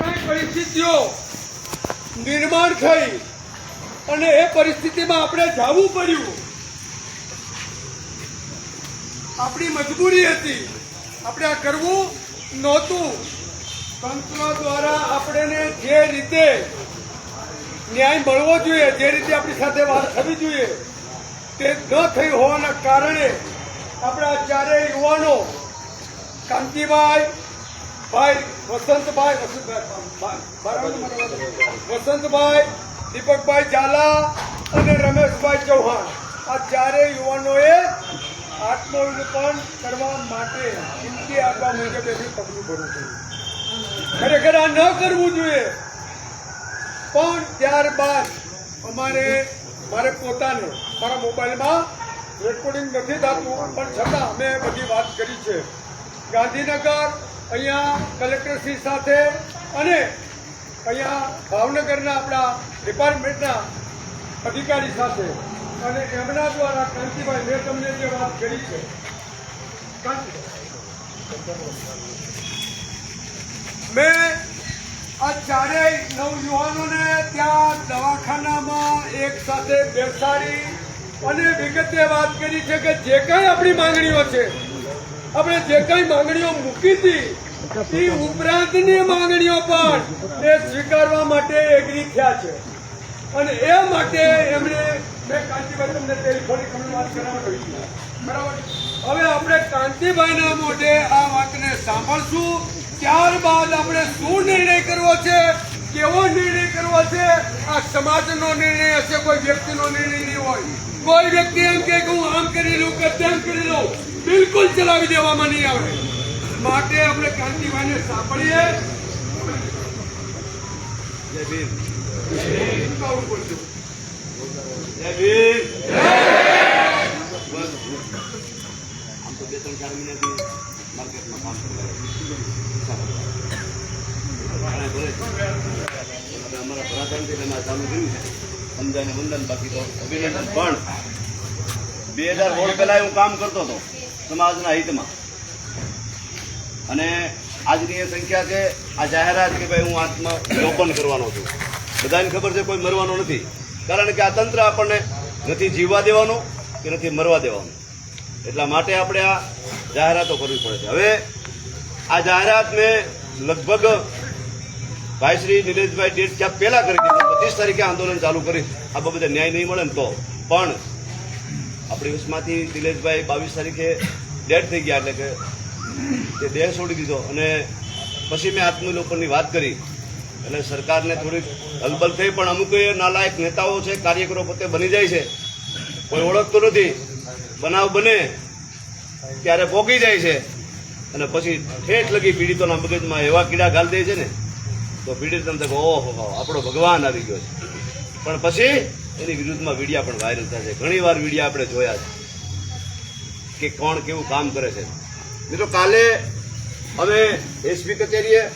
કઈ પરિસ્થિતિઓ નિર્માણ થઈ અને એ પરિસ્થિતિમાં આપણે જવું પડ્યું. આપણી મજબૂરી હતી. આપણે આ કરવું નહોતું. તંત્ર દ્વારા આપણને જે રીતે ન્યાય મળવો જોઈએ, જે રીતે આપણી સાથે વાત થવી જોઈએ, તે ન થઈ હોવાના કારણે આપણા ચારેય યુવાનો કાંતિભાઈ ભાઈ, વસંતભાઈ વસંતભાઈ દીપકભાઈ ઝાલા અને રમેશભાઈ ચૌહાણ. આ ચારે યુવાનોએ આત્મવિલોપન કરવા માટે જિંદગી આપવા મુજબ એમણે પગલું ભરવું જોઈએ. ખરેખર આ ન કરવું જોઈએ. પણ ત્યારબાદ અમારે મારે પોતાને મારા મોબાઈલમાં રેકોર્ડિંગ નથી થતું પણ છતાં અમે બધી વાત કરી છે. ગાંધીનગર અહીંયા કલેક્ટરશ્રી સાથે અને અહીંયા ભાવનગરના આપણા ડિપાર્ટમેન્ટના અધિકારી સાથે અને એમના દ્વારા કાંતિભાઈ, મેં તમને જે વાત કરી છે મેં આ ચારેય નવયુવાનોને ત્યાં દવાખાનામાં એક સાથે બેસાડી અને વિગતે વાત કરી છે કે જે કઈ આપણી માંગણીઓ છે આપણે જે કઈ માંગણીઓ મૂકી હતી, એ ઉપરાંતની માંગણીઓ પણ એ સ્વીકારવા માટે એગ્રી થયા છે. અને એ માટે એમણે, મેં કાંતિભાઈ તમને ટેલિફોનિક વાત છે. બરાબર? હવે આપણે કાંતિભાઈના મોઢે આ વાતને સાંભળશું. ત્યારબાદ આપણે શું નિર્ણય કરવો છે, કેવો નિર્ણય કરવો છે, આ સમાજનો નિર્ણય હશે, કોઈ વ્યક્તિનો નિર્ણય નહીં હોય. કોઈ વ્યક્તિ એમ કે હું આમ કરી લઉં કે તેમ કરી લઉં. બિલકુલ ચલાવી દેવામાં નહીં આવે. માટે આપણે કાંતિભાઈને સાંભળીએ. જય ભીમ. જય ભીમ. બસ આમ તો બે ત્રણ ચાર મહિનાથી માર્કેટમાં કામ અમારા પ્રધાનથી અમે ચાલુ કર્યું છે. સમજાને વંદન બાકી તો અભિનંદન. પણ બે હજાર સોળ પહેલા હું કામ કરતો હતો. સમાજના હિતમાં. અને આજની એ સંખ્યા છે, આ જાહેરાત કે ભાઈ હું આત્મલોપન કરવાનો છું. બધાને ખબર છે કોઈ મરવાનો નથી. કારણ કે આ તંત્ર આપણને નથી જીવવા દેવાનું કે નથી મરવા દેવાનું. એટલા માટે આપણે આ જાહેરાતો કરવી પડે છે. હવે આ જાહેરાત મેં લગભગ ભાઈ શ્રી નિલેશભાઈ ડેટ ક્યાં પહેલા કરી દીધી. પચીસ તારીખે આંદોલન ચાલુ કરી. આ બાબતે ન્યાય નહીં મળે ને તો. પણ આપણી ઉસમાંથી દિલેશભાઈ બાવીસ તારીખે ડેડ થઈ ગયા એટલે કે તે દેહ છોડી દીધો અને પછી મેં આત્મલોપનની વાત કરી. એટલે સરકારને થોડીક હલબલ થઈ, પણ અમુક નાલાયક નેતાઓ છે, કાર્યકરો પોતે બની જાય છે. કોઈ ઓળખતો નથી, બનાવ બને, ત્યારે પોગી જાય છે. અને પછી ઠેઠ લગી પીડિતોના મગજમાં એવા કીડા ગાલ દે છે ને, તો પીડિત તમને ઓહો, આપણો ભગવાન આવી ગયો છે. પણ પછી એની વિરુદ્ધમાં વિડીયા પણ વાયરલ થશે ઘણી વાર વિડીયા આપણે જોયા છે કે કોણ કેવું કામ કરે છે. મિત્રો, કાલે અમે એસપી કચેરીએ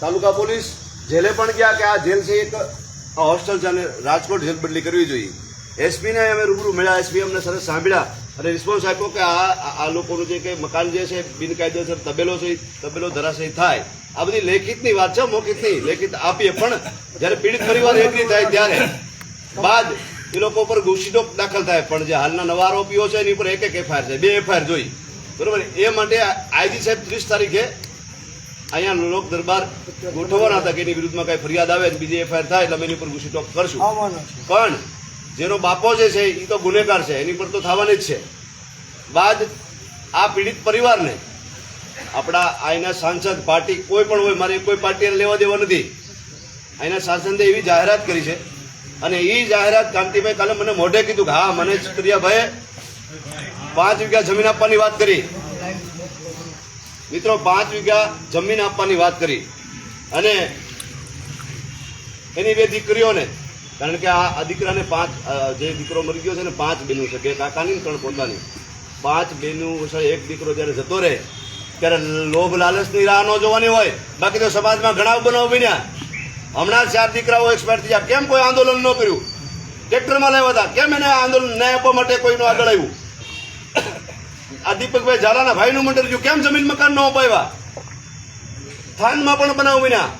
તાલુકા પોલીસ જેલે પણ ગયા કે આ જેલ છે એક હોસ્ટેલ છે અને રાજકોટ જેલ બદલી કરવી જોઈએ. એસપીને અમે રૂબરૂ મળ્યા. એસપી અમને સરસ સાંભળ્યા અને રિસ્પોન્સ આપ્યો કે આ- આ લોકોનું જે કંઈ મકાન જે છે, બિનકાયદેસર તબેલો છે તબેલો ધરાશયી થાય. આ બધી લેખિતની વાત છે મૌખિક નહીં લેખિત આપીએ પણ જ્યારે પીડિત પરિવાર એગ્રી થાય ત્યારે બાદ એ લોકો ઉપર ગુસ્સીટો દાખલ થાય. પણ જે હાલના નવા આરોપીઓ છે એની ઉપર એક એક એફઆઈઆર છે બે એફઆઈઆર જોઈ. બરોબર? એ માટે આઈજી સાહેબ ત્રીસ તારીખે અહીંયા લોક દરબાર ગોઠવવાના હતા કે એની વિરુદ્ધમાં કઈ ફરિયાદ આવે બીજી એફઆઈઆર થાય એટલે અમે એની ઉપર ગુસ્સીટો કરશું. પણ જેનો બાપો જે છે એ તો ગુનેગાર છે એની પર તો થવાની જ છે. બાદ આ પીડિત પરિવારને આપણા અહીંના સાંસદ પાર્ટી કોઈ પણ હોય, મારે કોઈ પાર્ટીને લેવા દેવા નથી. અહીંના સાંસદે એવી જાહેરાત કરી છે. અને એ જાહેરાત કાંતિભાઈ કાલે મને મોઢે કીધું કે, હા મને પ્રિયાભાઈ પાંચ વીઘા જમીન આપવાની વાત કરી. મિત્રો, પાંચ વીઘા જમીન આપવાની વાત કરી. અને એની બે દીકરીઓને, કારણ કે આ દીકરાને પાંચ જે દીકરો મરી ગયો છે ને, પાંચ બેનું છે, બે કાકાની ત્રણ પોતાની. પાંચ છે એક દીકરો જ્યારે જતો રહે ત્યારે લોભ લાલચની રાહ ન જોવાની હોય. બાકી તો સમાજમાં ઘણા બનાવ બન્યા. હમણાં ચાર દીકરાઓ એક્સપાયર થયા. કેમ કોઈ આંદોલન ન કર્યું? ટ્રેક્ટરમાં લાવ્યા હતા. કેમ એને આંદોલન ન્યાય આપવા માટે કોઈનું આગળ આવ્યું? આ દીપકભાઈ ઝાલાના ભાઈનું મંડળ રહ્યું કેમ જમીન મકાન ન અપાવ્યા? સ્થાનમાં પણ બનાવ બન્યા.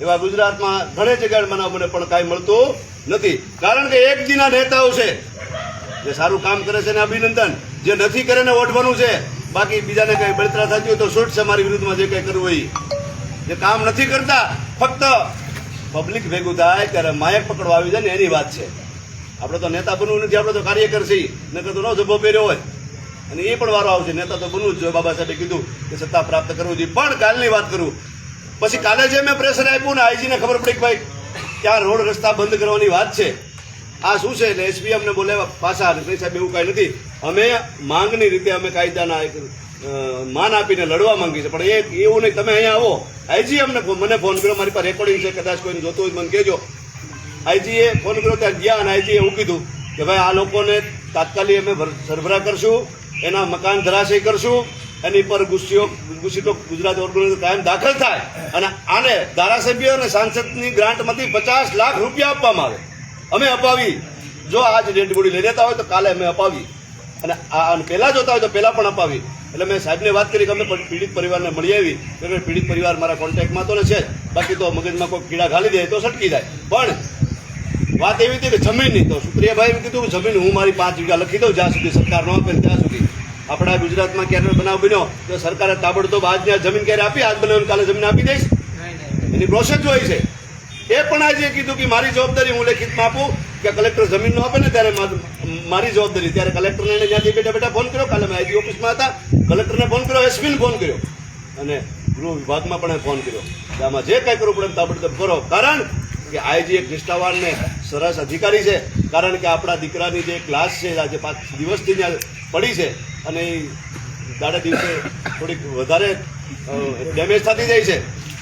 એવા ગુજરાતમાં ઘણી જગ્યાએ બનાવ બને પણ કાંઈ મળતું નથી. કારણ કે એક દીના નેતાઓ છે, જે સારું કામ કરે છે ને અભિનંદન. જે નથી કરે ને ઓઢવાનું છે. બાકી બીજાને કઈ બળતરા થતી હોય તો છૂટ છે મારી વિરુદ્ધમાં જે કઈ કરવું હોય જે કામ નથી કરતા, ફક્ત પબ્લિક ભેગું થાય ત્યારે માયક પકડવા આવી જાય ને એની વાત છે. આપણે તો નેતા બનવું નથી, આપણે તો કાર્યકર છીએ. નકર તો ન જભો પહેર્યો હોય. અને એ પણ વારો આવશે. નેતા તો બનવું જ જોઈએ, બાબા સાહેબે કીધું કે સત્તા પ્રાપ્ત કરવું જોઈએ. પણ કાલની વાત કરું. પછી કાલે જે મેં પ્રેશર આપ્યું ને આઈજીને ખબર પડી કે ભાઈ ત્યાં રોડ રસ્તા બંધ કરવાની વાત છે? આ શું છે? એટલે એસપી અમને બોલાવ્યા. પાછા સાહેબ એવું કાંઈ નથી. અમે માંગની રીતે અમે કાયદાના માન આપીને લડવા માંગીએ છીએ પણ એ એવું નહીં, તમે અહીંયા આવો. આઈજી અમને મને ફોન કર્યો, મારી પાસે રેકોર્ડિંગ છે, કદાચ કોઈને જોતું હોય મને કહેજો. આઈજીએ ફોન કર્યો ત્યાં ગયા અને આઈજીએ એવું કીધું કે ભાઈ આ લોકોને તાત્કાલિક અમે ભર- સરભરા કરશું, એના મકાન ધરાશય કરશું, એની પર ગુસ્સીઓ ગુસ્સીટો ગુજરાત ઓર્ગેનાઇઝ કાયમ દાખલ થાય. અને આને ધારાસભ્ય અને સાંસદની ગ્રાન્ટમાંથી પચાસ લાખ રૂપિયા આપવામાં આવે. અમે અપાવી. જો આજ ડેડ બોડી લઈ લેતા હોય તો કાલે અમે અપાવી અને આ પહેલા જોતા હોય તો પહેલા પણ અપાવી. એટલે મેં સાહેબને વાત કરી કે અમે પીડિત પરિવારને મળી આવી. એટલે પીડિત પરિવાર મારા કોન્ટેક્ટમાં તો ને છે બાકી તો મગજમાં કોઈ કીડા ઘાલી દે તો સટકી જાય. પણ વાત એવી હતી કે જમીનની. તો સુપ્રિયાભાઈએ કીધું કે જમીન હું મારી પાંચ વીઘા લખી દઉં જ્યાં સુધી સરકાર ન આપે ત્યાં સુધી. આપણા ગુજરાતમાં ક્યારે બનાવ બન્યો? તો સરકારે તાબડતોબ આજની જમીન ક્યારે આપી? આજ બનાવીને કાલે જમીન આપી દઈશ. એની પ્રોસેસ જ હોય છે. એ પણ આજે કીધું કે મારી જવાબદારી હું લેખિતમાં આપું. કે કલેક્ટર જમીન નો આપે ને ત્યારે મારી જવાબદારી. ત્યારે કલેક્ટરને એને જ્યાંથી બેઠા બેઠા ફોન કર્યો કાલે મેં આઈજી ઓફિસમાં હતા. કલેક્ટરને ફોન કર્યો, એસપીને ફોન કર્યો. અને ગૃહ વિભાગમાં પણ ફોન કર્યો. કે આમાં જે કાંઈ કરવું પડે તાબડતોબ કરો. કારણ કે આઈજી એક નિષ્ઠાવાન ને સરસ અધિકારી છે. કારણ કે આપણા દીકરાની જે ક્લાસ છે, આજે પાંચ દિવસથી ત્યાં પડી છે. અને એ દાડે દિવસે થોડીક વધારે ડેમેજ થતી જાય છે.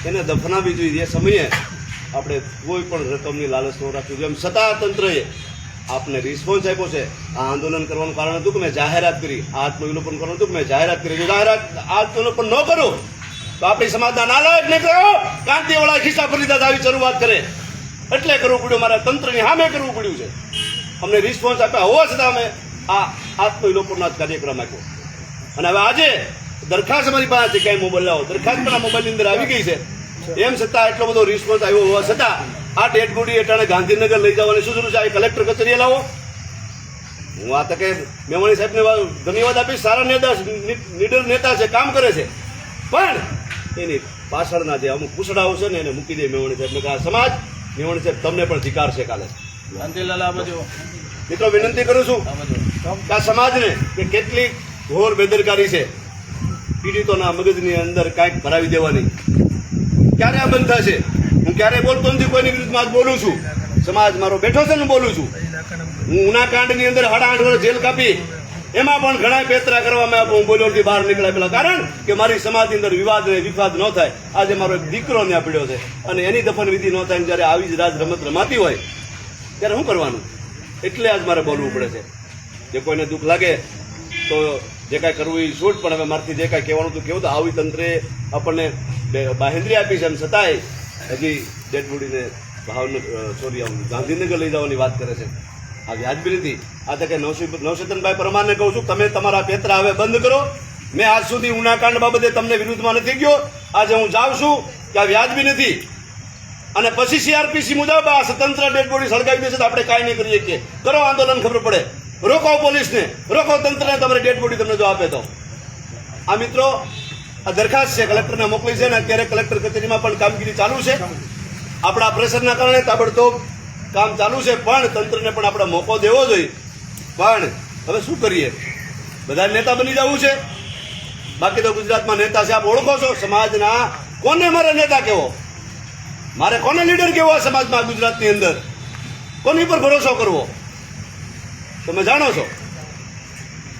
એને દફનાવી જોઈએ એ સમયે આપણે કોઈ પણ રકમની લાલચ ન રાખવી જોઈએ. એમ છતાં તંત્રએ આપને રિસ્પોન્સ આપ્યો છે. આ આંદોલન કરવાનું કારણ હતું કે મેં જાહેરાત કરી. આત્મવિલોપન કરવાનું હતું કે મેં જાહેરાત કરી. જો જાહેરાત આત્મવિલોપન ન કરો, તો આપણી સમાજના નાલાયક નીકળ્યો કાંતિવાળા ખિસ્સા ફરી દાદા આવી શરૂઆત કરે. એટલે કરવું પડ્યું, મારા તંત્રની સામે કરવું પડ્યું છે. અમને રિસ્પોન્સ આપ્યા હોવા છતાં અમે આ આત્મવિલોપનનો કાર્યક્રમ આપ્યો. અને હવે આજે દરખાસ્ત અમારી પાસે છે મોબાઈલ લાવો. દરખાસ્ત પણ આ મોબાઈલની અંદર આવી ગઈ છે. એમ છતાં એટલો બધો રિસ્પોન્સ આવ્યો હોવા છતાં આ ડેડ બોડી અટાણે ગાંધીનગર લઈ જવાની શું જરૂર છે? આ કલેક્ટર કચેરીએ લાવો. હું આ તકે મેવાણી સાહેબને ધન્યવાદ આપીશ. સારા નેતા નીડર નેતા છે કામ કરે છે. પણ એની પાછળના જે અમુક પૂછડાઓ છે ને એને મૂકી દે મેવાણી સાહેબને કે આ સમાજ મેવાણી સાહેબ તમને પણ ધિકાર છે કાલે મિત્રો વિનંતી કરું છું આ સમાજને કે કેટલી ઘોર બેદરકારી છે. પીડિતોના મગજની અંદર કાંઈક ભરાવી દેવાની. ક્યારે આ બંધ થશે? હું ક્યારે બોલતો નથી, કોઈની વિરુદ્ધમાં આજ બોલું છું? સમાજ મારો બેઠો છે ને બોલું છું. હું ઉનાકાંડની અંદર સાડા આઠ વર્ષ જેલ કાપી, એમાં પણ ઘણા પેતરા કરવામાં હું હું બોલ્યોથી બહાર નીકળ્યા પેલા કારણ કે મારી સમાજની અંદર વિવાદ ને વિવાદ ન થાય. આજે મારો એક દીકરો ત્યાં પડ્યો છે. અને એની દફન વિધિ ન થાય જ્યારે આવી જ રાજ રમત રમાતી હોય, ત્યારે શું કરવાનું? એટલે આજ મારે બોલવું પડે છે. જે કોઈને દુઃખ લાગે, તો જે કાંઈ કરવું એ છૂટ, પણ હવે મારથી જે કાંઈ કહેવાનું હતું, કેવું તો આવી તંત્રે આપણને બે- બાહેંધરી આપી છે એમ છતાંય હજી ડેડ બોડીને ભાવનગર સોરી ગાંધીનગર લઈ જવાની વાત કરે છે. આ વ્યાજબી નથી. આ તો કે નવસી નવશેતનભાઈ પરમારને કહું છું, તમે તમારા પેતરા હવે બંધ કરો. મેં આજ સુધી ઉનાકાંડ બાબતે તમને વિરુદ્ધમાં નથી ગયો. આજે હું જાઉં છું કે આ વ્યાજબી નથી. અને પછી સીઆરપીસી મુજબ આ સ્વતંત્ર ડેડ બોડી સળગાવી દેશે તો આપણે કાંઈ નહીં કરીએ કે. કરો આંદોલન ખબર પડે. રોકો પોલીસને. રોકો તંત્રને, તમારે ડેડ બોડી તમને જો આપે તો. આ મિત્રો આ દરખાસ્ત છે, કલેક્ટરને મોકલી છે ને અત્યારે કલેક્ટર કચેરીમાં પણ કામગીરી ચાલુ છે. આપણા પ્રેશરના કારણે તાબડતોબ કામ ચાલુ છે, પણ તંત્રને પણ આપણે મોકો દેવો જોઈએ. પણ હવે શું કરીએ? બધા નેતા બની જવું છે. બાકી તો ગુજરાતમાં નેતા છે, આપ ઓળખો છો, સમાજના કોને મારે નેતા કેવો મારે કોને લીડર કેવો આ સમાજમાં ગુજરાતની અંદર? કોની પર ભરોસો કરવો? તમે જાણો છો.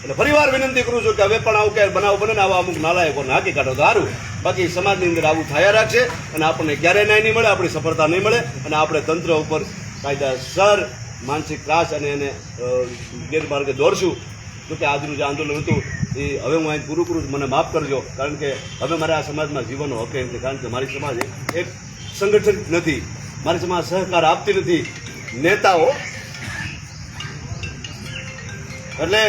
એટલે ફરીવાર વિનંતી કરું છું કે હવે પણ આવું ક્યારે બનાવ બને આવા અમુક નાલાયકોને હાકી કાઢો, તો સારું. બાકી સમાજની અંદર આવું થયા રાખશે અને આપણને ક્યારેય ન્યાય નહીં મળે, આપણી સફળતા નહીં મળે અને આપણે તંત્ર ઉપર કાયદાસર માનસિક ત્રાસ અને એને ગેરમાર્ગે દોરશું. જો કે આજનું જે આંદોલન હતું, એ હવે હું અહીં પૂરું કરું મને માફ કરજો, કારણ કે હવે મારે આ સમાજમાં જીવનનો હક નથી કારણ કે મારી સમાજ એક સંગઠિત નથી. મારી સમાજ સહકાર આપતી નથી. નેતાઓ એટલે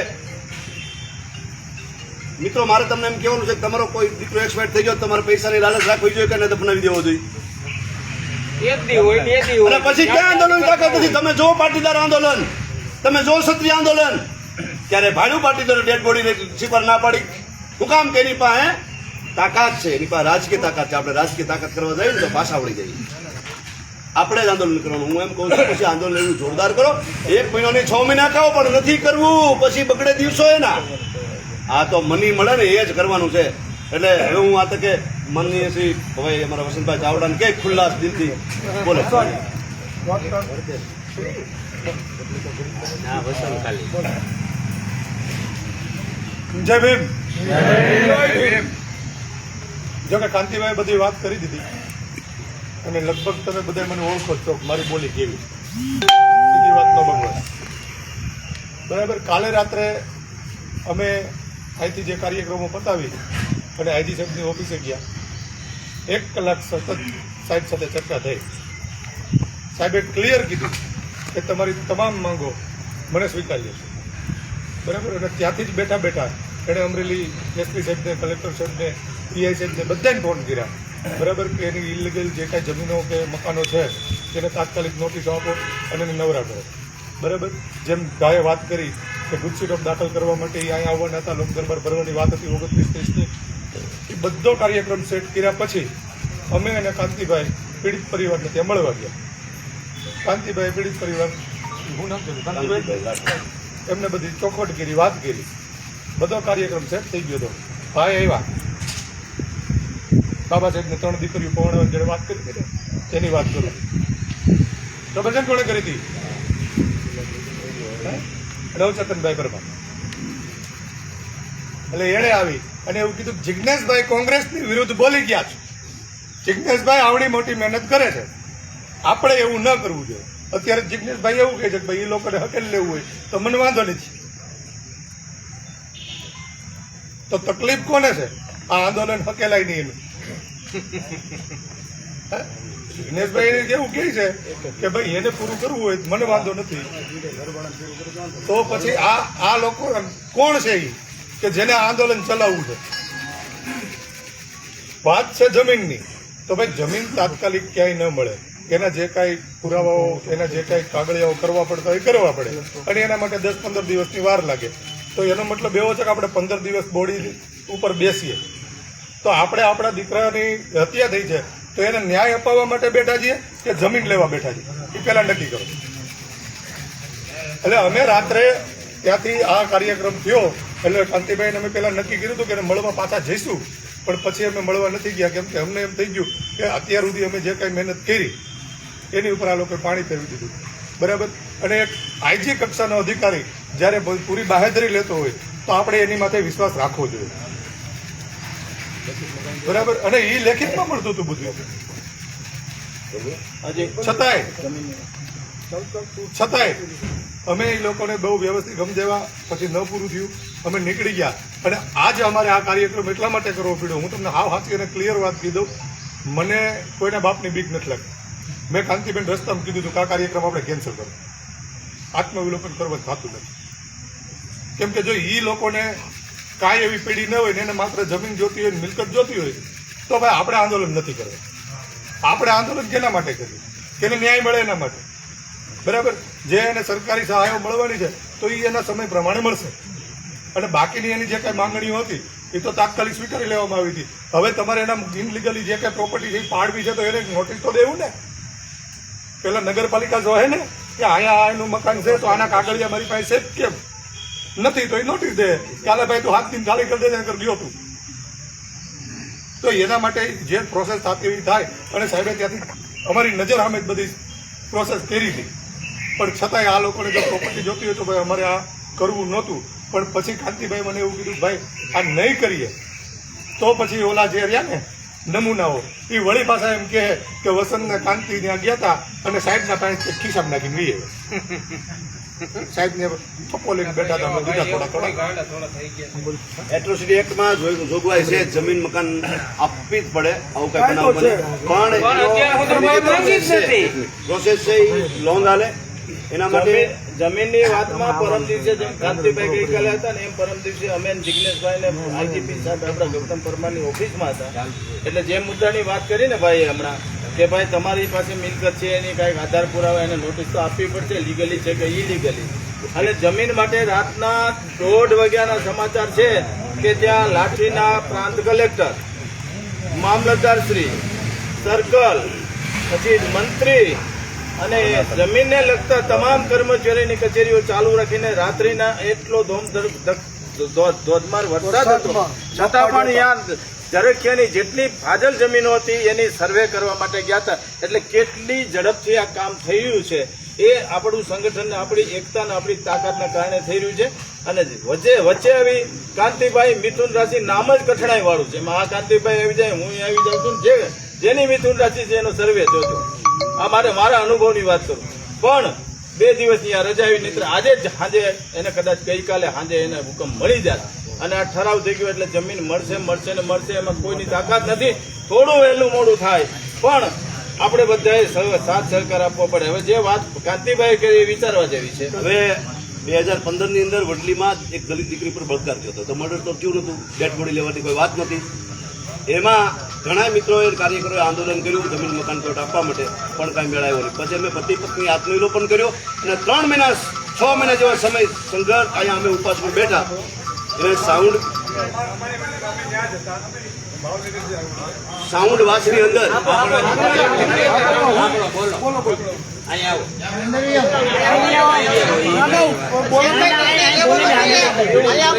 મિત્રો મારે તમને એમ કહેવાનું છે કે તમારો કોઈ દીકરો એક્સપાયર થઈ ગયો તમારે પૈસાની લાલચ રાખવી જોઈએ કે નહીં દફનાવી દેવો જોઈએ? અને પછી ક્યાં આંદોલન તાકાત નથી તમે જો પાટીદાર આંદોલન તમે જો ક્ષત્રિય આંદોલન ત્યારે ભાડું પાટીદાર ડેડ બોડી સ્વીકાર ના પાડી. શું કામ કે એની પાસે તાકાત છે એની પાસે રાજકીય તાકાત છે. આપણે રાજકીય તાકાત કરવા જઈએ ને તો પાછા વળી જઈએ. આપણે જ આંદોલન કરવાનું. હું એમ કહું છું પછી આંદોલન જોરદાર કરો. એક મહિનો નહીં છ મહિના ખાઓ પણ નથી કરવું. પછી બગડે દિવસો એના. આ તો મની મળે ને એ જ કરવાનું છે. એટલે હવે હું આ તકે મનની શ્રી ભાઈ અમારા વસંતભાઈ ચાવડાને કે ખુલ્લા દિલથી બોલે. જય ભીમ. જો કે કાંતિભાઈ બધી વાત કરી દીધી. અને લગભગ તમે બધા મને ઓળખો છો મારી બોલી કેવી બીજી વાત ન બગડે. બરાબર કાલે રાત્રે અમે અહીંથી જે કાર્યક્રમો પતાવી અને આઈજી સાહેબની ઓફિસે ગયા, એક કલાક સતત સાહેબ સાથે ચર્ચા થઈ. સાહેબે ક્લિયર કીધું કે તમારી તમામ માંગો મને સ્વીકાર્ય છે. બરાબર? અને ત્યાંથી જ બેઠા બેઠા એણે અમરેલી એસપી સાહેબને, કલેક્ટર સાહેબને પીઆઈ સાહેબને બધાને ફોન કર્યા. બરાબર? કે એની ઇલીગલ જે કાંઈ જમીનો કે મકાનો છે તેને તાત્કાલિક નોટિસ આપો અને એને નવરા કરો. બરાબર? જેમ ગાયે વાત કરી કે ગુજસી દાખલ કરવા માટે અહીંયા આવવાના હતા. લોક ભરવાની વાત હતી ઓગણત્રીસ ત્રીસની. એ બધો કાર્યક્રમ સેટ કર્યા પછી અમે અને કાંતિભાઈ પીડિત પરિવારને ત્યાં મળવા ગયા. કાંતિભાઈ પીડિત પરિવાર હું નામ છે એમને બધી ચોખવટ કરી વાત કરી. બધો કાર્યક્રમ સેટ થઈ ગયો હતો. ભાઈ આવ્યા. બાબા સાહેબને ત્રણ દીકરીઓ પવણ જેને વાત કરી ને, તેની વાત કરું. પ્રવચન કોણે કરી હતી? હે? રવચંદનભાઈ પરમાર. એટલે એણે આવી અને એવું કીધું જિજ્ઞેશભાઈ કોંગ્રેસની વિરુદ્ધ બોલી ગયા છે. જિજ્ઞેશભાઈ આવડી મોટી મહેનત કરે છે. આપણે એવું ન કરવું જોઈએ. અત્યારે જિજ્ઞેશભાઈ એવું કહે છે કે, ભાઈ એ લોકોને હકેલ લેવું હોય તો મને વાંધો નથી. તો તકલીફ કોને છે? આ આંદોલન હકેલાય નહીં એનું. જિજ્ઞેશભાઈ એવું કહે છે કે ભાઈ એને પૂરું કરવું હોય મને વાંધો નથી. તો પછી આ આ લોકો કોણ છે એ કે જેને આંદોલન ચલાવવું છે? વાત છે જમીનની. તો ભાઈ જમીન તાત્કાલિક ક્યાંય ન મળે. એના જે કાંઈ પુરાવાઓ, એના જે કાંઈ કાગળિયાઓ કરવા પડતા એ કરવા પડે. અને એના માટે દસ પંદર દિવસની વાર લાગે. તો એનો મતલબ એવો છે કે આપણે પંદર દિવસ બોડી ઉપર બેસીએ. તો આપણે આપણા દીકરાની હત્યા થઈ છે. તો એને ન્યાય અપાવવા માટે બેઠા છીએ કે જમીન લેવા બેઠા છીએ? એ પહેલાં નક્કી કરો. એટલે અમે રાત્રે ત્યાંથી આ કાર્યક્રમ થયો, એટલે કાંતિભાઈને અમે પહેલાં નક્કી કર્યું હતું કે મળવા પાછા જઈશું. પણ પછી અમે મળવા નથી ગયા, કેમ કે અમને એમ થઈ ગયું કે અત્યાર સુધી અમે જે કાંઈ મહેનત કરી, એની ઉપર આ લોકોએ પાણી ફેરવી દીધું. બરાબર? અને એક આઈજી કક્ષાનો અધિકારી જ્યારે પૂરી બાહેધરી લેતો હોય, તો આપણે એની માથે વિશ્વાસ રાખવો જોઈએ. બરાબર. અને એ લેખિતમાં મળતું હતું બધું છતાંય. છતાંય અમે એ લોકોને બહુ વ્યવસ્થિત ગમજેવા પછી ન પૂરું થયું. અમે નીકળી ગયા. અને આજ અમારે આ કાર્યક્રમ એટલા માટે કરવો પડ્યો. હું તમને હાવ હાચી અને ક્લિયર વાત કહી દઉં. મને કોઈના બાપની બીક નથી લાગતી. મેં કાંતિબેન રસ્તામાં કીધું હતું કે આ કાર્યક્રમ આપણે કેન્સલ કરો આત્મવિલોપન કરવા થતું નથી. કેમ કે જો એ લોકોને કાંઈ એવી પેઢી ન હોય ને એને માત્ર જમીન જોતી હોય મિલકત જોતી હોય, તો ભાઈ આપણે આંદોલન નથી કરવું. આપણે આંદોલન કેના માટે કર્યું કેને ન્યાય મળે એના માટે? બરાબર? જે એને સરકારી સહાયો મળવાની છે, તો એ એના સમય પ્રમાણે મળશે. અને બાકીની એની જે કાંઈ માંગણીઓ હતી એ તો તાત્કાલિક સ્વીકારી લેવામાં આવી હતી. હવે તમારે એના ઇનલીગલી જે કાંઈ પ્રોપર્ટી છે એ પાડવી છે, તો એને નોટિસ તો દેવું ને. પેલા નગરપાલિકા જોહે ને, કે અહીંયા આ એનું મકાન છે, તો આના કાગળિયા મારી પાસે છે કેમ? નથી તો એ નોટિસ દે કાલે ભાઈ તું હાથ દિન ખાલી કરી દેજે કરી ગયો તું. તો એના માટે જે પ્રોસેસ થતી એવી થાય. અને સાહેબે ત્યાંથી અમારી નજર સામે જ બધી પ્રોસેસ કરી હતી. પણ છતાંય આ લોકોને જો પ્રોપર્ટી જોતી હોય તો ભાઈ અમારે આ કરવું નહોતું. પણ પછી કાંતિભાઈ મને એવું કીધું, ભાઈ, આ નહીં કરીએ. તો પછી ઓલા જે રહ્યા ને નમૂનાઓ એ વળી પાછા એમ કહે કે વસંત કાંતિ ત્યાં ગયા હતા અને સાહેબના પાસે ખિસ્સામાં નાખીને વી આવ્યા સાહેબને ઠપ્પો લઈને બેઠા હતા દીધા થોડા થોડા. એટ્રોસિટી એક્ટમાં જોગવાઈ છે જમીન મકાન આપવી જ પડે આવું કઈ બનાવ બને પણ પ્રોસેસ છે. એ લોન હાલે. એના માટે જમીનની વાતમાં પરમ દિવસે જેમ કાંતિભાઈ ગઈકાલે હતા ને એમ પરમ દિવસે અમે ને જિગ્નેશભાઈ ને આઈજીપી સાહેબ આપણા ગૌતમ પરમારની ઓફિસમાં હતા. એટલે જે મુદ્દાની વાત કરી ને ભાઈ હમણાં કે ભાઈ તમારી પાસે મિલકત છે એની કાંઈક આધાર પુરાવા એને નોટિસ તો આપવી પડશે લીગલી છે કે ઇલીગલી અને જમીન માટે રાતના દોઢ વાગ્યાના સમાચાર છે કે ત્યાં લાઠીના પ્રાંત કલેક્ટર મામલતદાર શ્રી સર્કલ પછી મંત્રી અને જમીનને લગતા તમામ કર્મચારીની કચેરીઓ ચાલુ રાખીને રાત્રિના એટલો ધોમ ધડ- ધક- ધો- ધોધમાર વરસાદ હતો. છતાં પણ અહીંયા જરખિયાની જેટલી ફાજલ જમીનો હતી, એની સર્વે કરવા માટે ગયા હતા. એટલે કેટલી ઝડપથી આ કામ થઈ રહ્યું છે એ આપણું સંગઠન આપણી એકતા આપણી તાકાતના કારણે થઈ રહ્યું છે. અને વચ્ચે વચ્ચે આવી કાંતિભાઈ મિથુન રાશિ નામ જ કઠણાઈ વાળું છે. એમાં આ કાંતિભાઈ આવી જાય, હું આવી જાઉં છું. જે, જેની મિથુન રાશિ છે એનો સર્વે જોજો આ મારે મારા અનુભવની વાત કરું. પણ બે દિવસની આ રજા આવી નહીં આજે જ સાંજે એને કદાચ ગઈકાલે સાંજે એને હુકમ મળી જાય. અને આ ઠરાવ થઈ ગયો એટલે જમીન મળશે મળશે ને મળશે, એમાં કોઈની તાકાત નથી. થોડું વહેલું મોડું થાય. પણ આપણે બધાએ સાથ સહકાર આપવો પડે. હવે જે વાત કાંતિભાઈ કરી એ વિચારવા જેવી છે. હવે બે હજાર પંદરની અંદર વડલીમાં એક દલિત દીકરી પર બળકાર થયો હતો. તો મર્ડર તો થયું નતું. ડેડ બોડી લેવાની કોઈ વાત નથી એમાં ઘણા મિત્રોએ કાર્યકરોએ આંદોલન કર્યું જમીન મકાન પ્લોટ આપવા માટે. પણ કાંઈ મેળાયો નહીં. પછી અમે પતિ પત્ની આત્મવિલોપન કર્યો અને ત્રણ મહિના, છ મહિના જેવા સમય સંઘર્ષ અહીંયા અમે ઉપવાસ પર બેઠા. એને સાઉન્ડ સાઉન્ડ વાસની અંદર.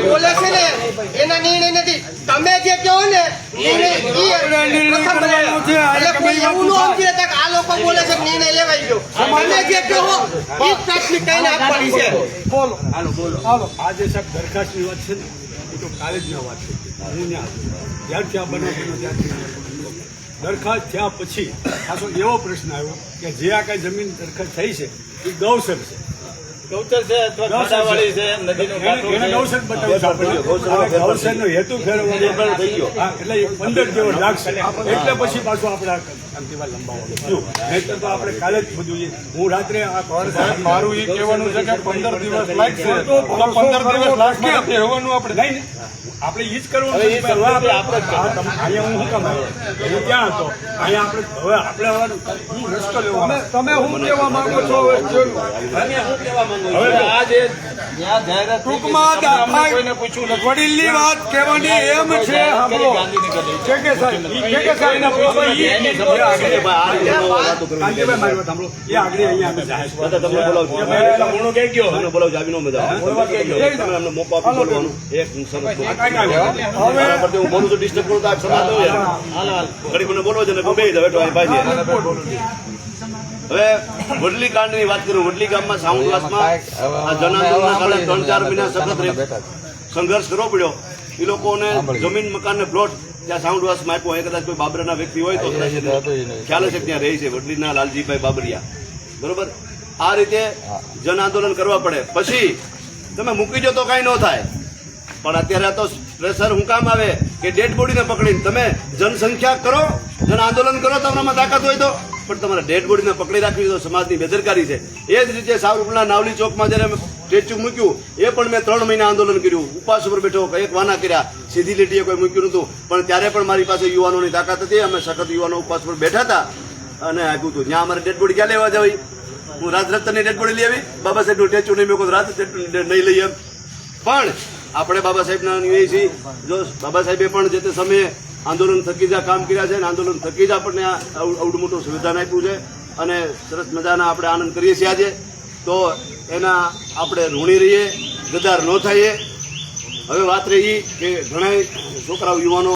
બોલે છે ને એના નિર્ણય નથી તમે જે કહો ને. આ લોકો બોલે છે નિર્ણય લેવાઈ ગયો તમે જે કહો છે બોલો હાલો આ જે સાહેબ દરખાસ્તની વાત છે ને એ તો કાલે જ વાત છે હું ત્યાં. જ્યારથી આ બનાવ દરખાસ્ત થયા પછી પાછો એવો પ્રશ્ન આવ્યો કે જે આ કઈ જમીન દરખાસ્ત થઈ છે એ ગૌસર છે. ગૌચર ગૌસર હેતુ ફેરવવાનો. એટલે પંદર દિવસ લાગશે. એટલે પછી પાછું આપણે આ લંબાવવાનું તો આપણે કાલે જ બધું એ- હું રાત્રે મારું એ કહેવાનું છે કે પંદર દિવસ લાગશે. તો પંદર દિવસ લાગશે. કહેવાનું આપણે. નહીં. આપણે એ જ કરવાનું છે. ઈ આપણે હું શું કામ આવ્યો? ક્યાં હતો? અહીંયા આપણે હવે આપણે હું રસ્તો લેવા તમે હું શું કહેવા માંગો છો? હવે આ જે ટૂંકમાં વડીલની વાત કહેવાની એમ છે છે કે સાહેબ છે કે સાહેબ એ આગળ અહીંયા બોલું. સમાજ ન હોય. હવે વડલી કાંડની વાત કરું વડલી ગામમાં સાઉન્ડવાસમાં આ જનાંદોલનના કારણે ત્રણ ચાર મહિના સખત સંઘર્ષ કરવો પડ્યો. એ લોકોને જમીન મકાન ને પ્લોટ ત્યાં સાઉન્ડવાસમાં આપ્યો. એ કદાચ કોઈ બાબરાના વ્યક્તિ હોય તો કદાચ ખ્યાલ છે ત્યાં રહી છે વડલીના લાલજીભાઈ બાબરિયા. બરોબર? આ રીતે જન આંદોલન કરવા પડે. પછી તમે મૂકી જો તો કાંઈ ન થાય. પણ અત્યારે તો પ્રેશર હું કામ આવે કે ડેડ બોડીને પકડીને તમે જનસંખ્યા કરો જન આંદોલન કરો તમારામાં તાકાત હોય તો. પણ તમારા ડેડ બોડીને પકડી રાખવી તો સમાજની બેદરકારી છે. એ જ રીતે સાવરકુંડલા નાવલી ચોકમાં જ્યારે અમે સ્ટેચ્યુ મૂક્યું, એ પણ મેં ત્રણ મહિના આંદોલન કર્યું. ઉપવાસ ઉપર બેઠો એક વાના કર્યા. સીધી લીટીએ કોઈ મૂક્યું નહોતું. પણ ત્યારે પણ મારી પાસે યુવાનોની તાકાત હતી. અમે સખત યુવાનો ઉપવાસ પર બેઠા હતા. અને આપ્યું હતું જ્યાં અમારે ડેડ બોડી ક્યાં લેવા જવી હું રાજરત્નની ડેડ બોડી લઈ આવી બાબા સાહેબનું સ્ટેચ્યુ નહીં, મેં રાજ નહીં લઈ એમ. પણ આપણે બાબા સાહેબના એ છીએ. જો બાબા સાહેબે પણ જે તે સમયે આંદોલન થકી જ કામ કર્યા છે અને આંદોલન થકી જ આપણને આવડું મોટું સંવિધાન આપ્યું છે અને સરસ મજાના આપણે આનંદ કરીએ છીએ આજે. તો એના આપણે ઋણી રહીએ ગદાર ન થઈએ. હવે વાત રહી કે ઘણા છોકરાઓ, યુવાનો